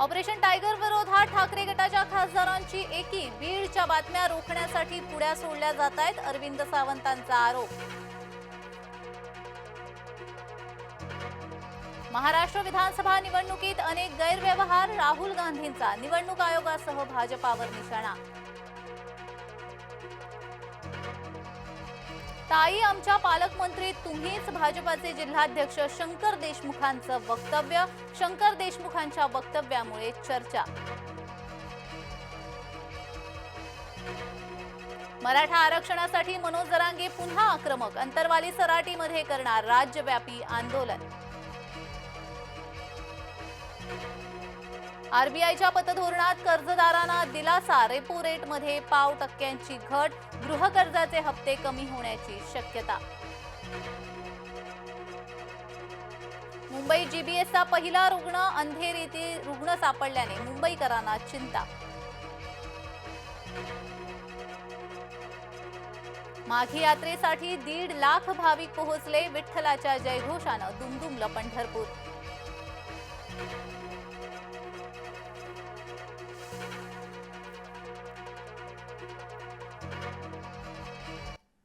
Operation tiger विरोधात ठाकरे गटाच्या खासदारांची एकी बीडच्या बातम्या रोखण्यासाठी पुढ्या सोडल्या जात आहेत अरविंद सावंतांचा आरोप. महाराष्ट्र विधानसभा निवडणुकीत अनेक गैरव्यवहार राहुल गांधींचा. निवडणूक आयोगासह भाजपावर निशाणा. ताई आमच्या पालकमंत्री तुम्हीच भाजपाचे जिल्हाध्यक्ष शंकर देशमुखांचं वक्तव्य शंकर देशमुखांच्या वक्तव्यामुळे चर्चा. मराठा आरक्षणासाठी मनोज जरांगे पुन्हा आक्रमक अंतरवाली सराटीमध्ये करणार राज्यव्यापी आंदोलन. आरबीआयच्या पतधोरणात कर्जदारांना दिलासा रेपो रेटमध्ये पाव टक्क्यांची घट गृहकर्जाचे हप्ते कमी होण्याची शक्यता. मुंबई जीबीएसचा पहिला रुग्ण अंधेरीतील रुग्ण सापडल्याने मुंबईकरांना चिंता. माघी यात्रेसाठी दीड लाख भाविक पोहोचले विठ्ठलाच्या जयघोषानं दुमदुमलं पंढरपूर.